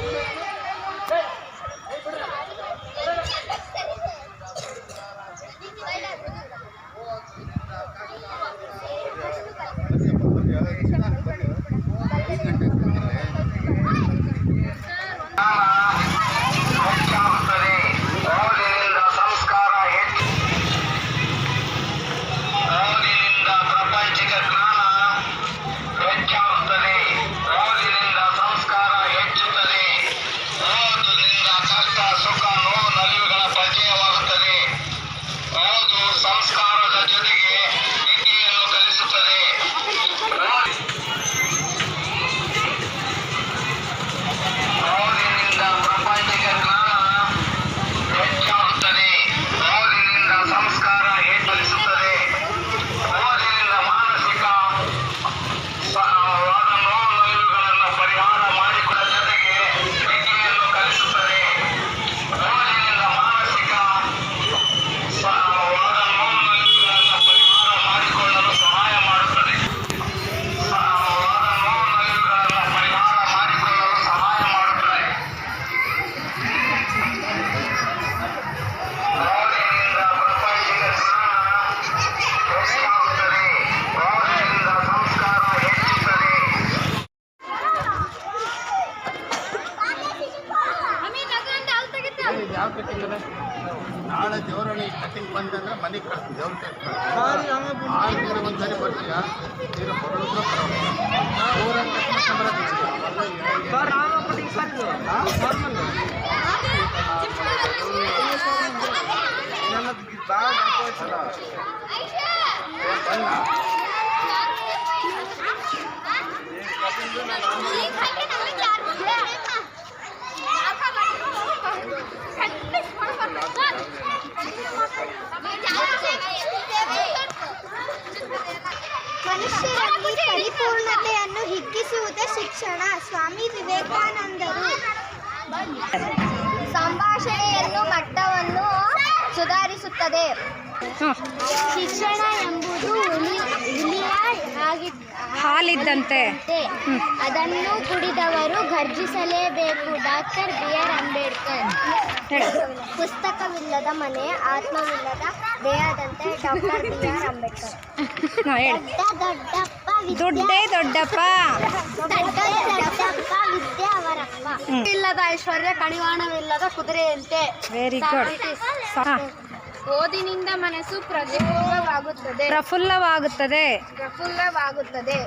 Yeah. ಇದು ಯಾವ cutting ಅದ ನಾಳೆ ದೇವರನ್ನ ಈ ಕಟ್ಟಿಂಗ್ ಬಂದಂದ್ರೆ ಮನೆಗೆ ಕಳ್ಸ್ತೀನಿ ದೇವ್ರ ಕೈ ಆರು ತಿಂಗಳು ಒಂದು ಸರಿ ಬರ್ತೀಯ ಈಗ ಬರೋದ್ರ ದೇವ್ರ ಮನುಷ್ಯರಲ್ಲಿ ಪರಿಪೂರ್ಣತೆಯನ್ನು ಹಿಗ್ಗಿಸುವುದೇ ಶಿಕ್ಷಣ. ಸ್ವಾಮಿ ವಿವೇಕಾನಂದರು. ಸಂಭಾಷಣೆಯನ್ನು ಮಟ್ಟವನ್ನು ಸುಧಾರಿಸುತ್ತದೆ. ಶಿಕ್ಷಣ ಎಂಬುದು ಹಾಲಿದ್ದಂತೆ. ಅದನ್ನು ಕುಡಿದವರು ಗರ್ಜಿಸಲೇಬೇಕು. Doctor B R Ambedkar. ಪುಸ್ತಕವಿಲ್ಲದ ಮನೆ ಆತ್ಮವಿಲ್ಲದ ದೇಹದಂತೆ ಡಾಕ್ಟರ್ ಬಿ ಆರ್ ಅಂಬೇಡ್ಕರ್. ದೊಡ್ಡ ದೊಡ್ಡಪ್ಪ ವಿದ್ಯೆ- ದೊಡ್ಡಪ್ಪ. ದೊಡ್ಡಪ್ಪ ವಿದ್ಯೆ ಅವರಪ್ಪ ಇಲ್ಲದ ಐಶ್ವರ್ಯ ಕಣಿವಾಣವಿಲ್ಲದ ಕುದುರೆಯಂತೆ. ವೆರಿ ಗುಡ್ ಓದಿನಿಂದ ಮನಸ್ಸು ಪ್ರಜ್ವಲವಾಗುತ್ತದೆ. ಪ್ರಫುಲ್ಲವಾಗುತ್ತದೆ. ಪ್ರಫುಲ್ಲವಾಗುತ್ತದೆ.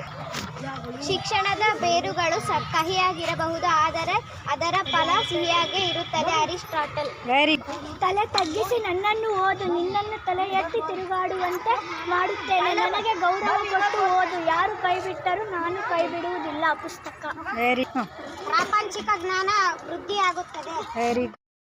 ಶಿಕ್ಷಣದ ಬೇರುಗಳು ಸ ಕಹಿಯಾಗಿರಬಹುದು ಆದರೆ ಅದರ ಫಲ ಸಿಹಿಯಾಗೇ ಇರುತ್ತದೆ ಅರಿಸ್ಟಾಟಲ್. ವೆರಿ ತಲೆ ತಗ್ಗಿಸಿ ನನ್ನನ್ನು ಓದು ನಿನ್ನನ್ನು ತಲೆ ಎತ್ತಿ ತಿರುಗಾಡುವಂತೆ ಮಾಡುತ್ತೇನೆ. ನನಗೆ ಗೌರವ ಕೊಟ್ಟು ಓದು. ಯಾರು ಕೈ ಬಿಟ್ಟರೂ ನಾನು ಕೈ ಬಿಡುವುದಿಲ್ಲ ಪುಸ್ತಕ ವೆರಿ ಪ್ರಾಪಂಚಿಕ ಜ್ಞಾನ ವೃದ್ಧಿಯಾಗುತ್ತದೆ. ವೆರಿ